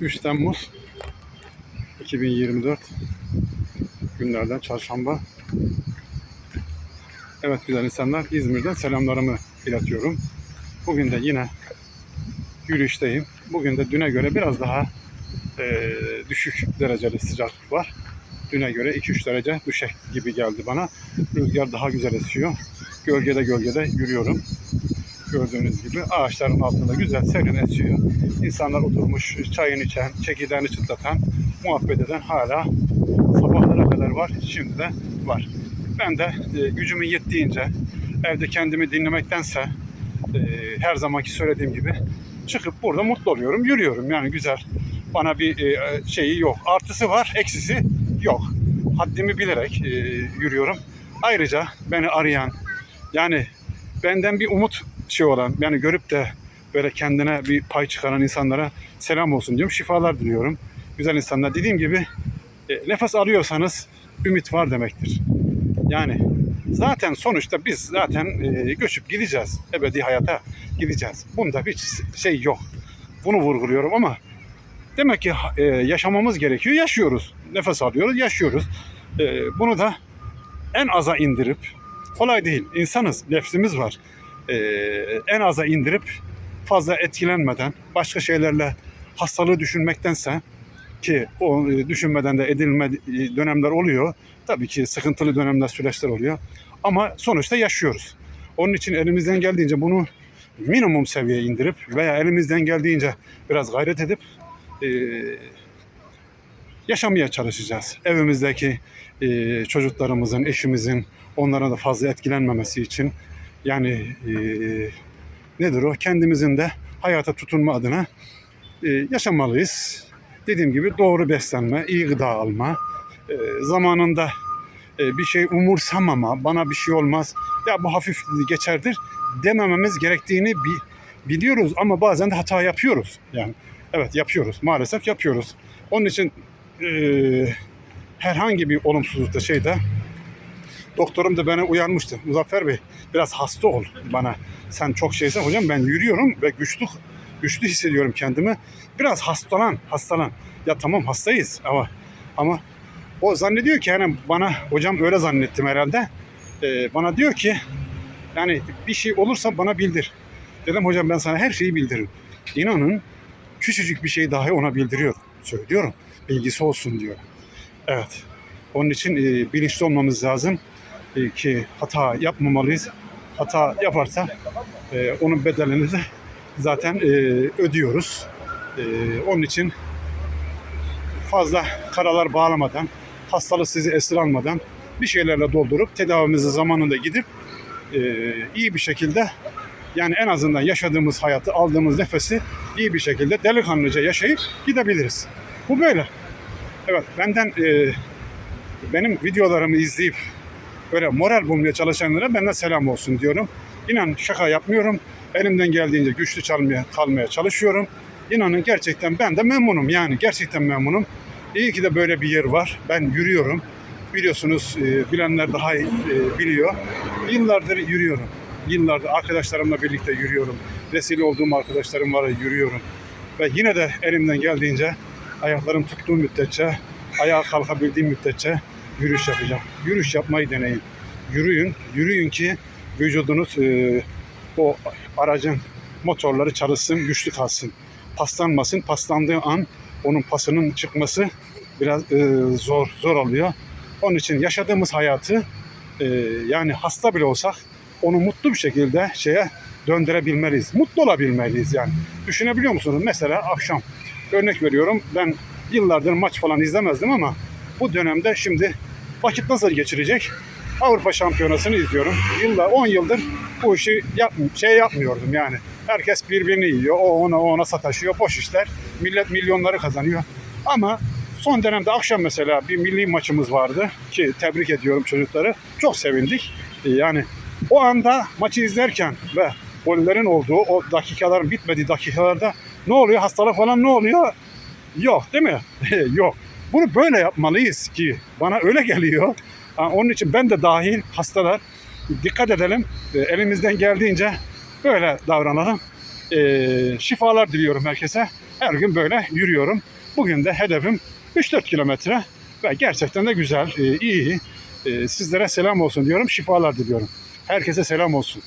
3 Temmuz 2024 günlerden çarşamba. Evet güzel insanlar İzmir'den selamlarımı iletiyorum. Bugün de yine yürüyüşteyim. Bugün de düne göre biraz daha eee, düşük dereceli sıcaklık var. Düne göre 2-3 derece düşük gibi geldi bana. Rüzgar daha güzel esiyor. Gölgede gölgede yürüyorum. Gördüğünüz gibi ağaçların altında güzel serin esiyor. İnsanlar oturmuş çayını içen, çekirdeğini çıtlatan, muhabbet eden hala sabahlara kadar var. Şimdi de var. Ben de e, gücümün yettiğince evde kendimi dinlemektense e, her zamanki söylediğim gibi çıkıp burada mutlu oluyorum, yürüyorum. Yani güzel. Bana bir e, şeyi yok. Artısı var, eksisi yok. Haddimi bilerek e, yürüyorum. Ayrıca beni arayan, yani benden bir umut şey olan, yani görüp de böyle kendine bir pay çıkaran insanlara selam olsun diyorum. Şifalar diliyorum. Güzel insanlar. Dediğim gibi e, nefes alıyorsanız ümit var demektir. Yani zaten sonuçta biz zaten e, göçüp gideceğiz. Ebedi hayata gideceğiz. Bunda hiç şey yok. Bunu vurguluyorum ama demek ki e, yaşamamız gerekiyor. Yaşıyoruz. Nefes alıyoruz, yaşıyoruz. E, bunu da en aza indirip kolay değil. İnsanız, nefsimiz var. E, en aza indirip fazla etkilenmeden başka şeylerle hastalığı düşünmektense ki o e, düşünmeden de edilme dönemler oluyor. Tabii ki sıkıntılı dönemler, süreçler oluyor. Ama sonuçta yaşıyoruz. Onun için elimizden geldiğince bunu minimum seviyeye indirip veya elimizden geldiğince biraz gayret edip e, yaşamaya çalışacağız. Evimizdeki e, çocuklarımızın, eşimizin onlara da fazla etkilenmemesi için yani e, nedir o? Kendimizin de hayata tutunma adına e, yaşamalıyız. Dediğim gibi doğru beslenme, iyi gıda alma, e, zamanında e, bir şey umursamama, bana bir şey olmaz, ya bu hafif geçerdir demememiz gerektiğini bi- biliyoruz ama bazen de hata yapıyoruz. Yani evet yapıyoruz, maalesef yapıyoruz. Onun için e, herhangi bir olumsuzlukta şeyde doktorum da beni uyarmıştı. Muzaffer Bey biraz hasta ol bana. Sen çok şeysen hocam ben yürüyorum ve güçlü güçlü hissediyorum kendimi. Biraz hastalan, hastalan. Ya tamam hastayız ama ama o zannediyor ki yani bana hocam öyle zannettim herhalde. Ee, bana diyor ki yani bir şey olursa bana bildir. Dedim hocam ben sana her şeyi bildiririm. İnanın küçücük bir şey dahi ona bildiriyor. Söylüyorum. Bilgisi olsun diyor. Evet. Onun için e, bilinçli olmamız lazım ki hata yapmamalıyız. Hata yaparsa e, onun bedelini de zaten e, ödüyoruz. E, onun için fazla karalar bağlamadan, hastalık sizi esir almadan bir şeylerle doldurup tedavimizi zamanında gidip e, iyi bir şekilde yani en azından yaşadığımız hayatı, aldığımız nefesi iyi bir şekilde delikanlıca yaşayıp gidebiliriz. Bu böyle. Evet benden e, benim videolarımı izleyip böyle moral bulmaya çalışanlara benden selam olsun diyorum. İnan şaka yapmıyorum. Elimden geldiğince güçlü çalmaya, kalmaya çalışıyorum. İnanın gerçekten ben de memnunum yani gerçekten memnunum. İyi ki de böyle bir yer var. Ben yürüyorum. Biliyorsunuz e, bilenler daha iyi e, biliyor. Yıllardır yürüyorum. Yıllardır arkadaşlarımla birlikte yürüyorum. Vesile olduğum arkadaşlarım var yürüyorum. Ve yine de elimden geldiğince ayaklarım tuttuğu müddetçe, ayağa kalkabildiğim müddetçe yürüyüş yapacağım. Yürüyüş yapmayı deneyin. Yürüyün, yürüyün ki vücudunuz e, o aracın motorları çalışsın, güçlü kalsın. Paslanmasın. Paslandığı an onun pasının çıkması biraz e, zor zor oluyor. Onun için yaşadığımız hayatı e, yani hasta bile olsak onu mutlu bir şekilde şeye döndürebilmeliyiz. Mutlu olabilmeliyiz yani. Düşünebiliyor musunuz? Mesela akşam örnek veriyorum ben yıllardır maç falan izlemezdim ama bu dönemde şimdi vakit nasıl geçirecek? Avrupa Şampiyonası'nı izliyorum. Yıllar 10 yıldır bu işi yap, şey yapmıyordum yani. Herkes birbirini yiyor. O ona o ona sataşıyor. Boş işler. Millet milyonları kazanıyor. Ama son dönemde akşam mesela bir milli maçımız vardı ki tebrik ediyorum çocukları. Çok sevindik. Ee, Yani o anda maçı izlerken ve gollerin olduğu o dakikaların bitmediği dakikalarda ne oluyor? Hastalık falan ne oluyor? Yok değil mi? Yok. Bunu böyle yapmalıyız ki bana öyle geliyor. Onun için ben de dahil hastalar dikkat edelim. E, Elimizden geldiğince böyle davranalım. e, şifalar diliyorum herkese. Her gün böyle yürüyorum. Bugün de hedefim 3-4 kilometre ve gerçekten de güzel, e, iyi. Sizlere selam olsun diyorum. Şifalar diliyorum. Herkese selam olsun.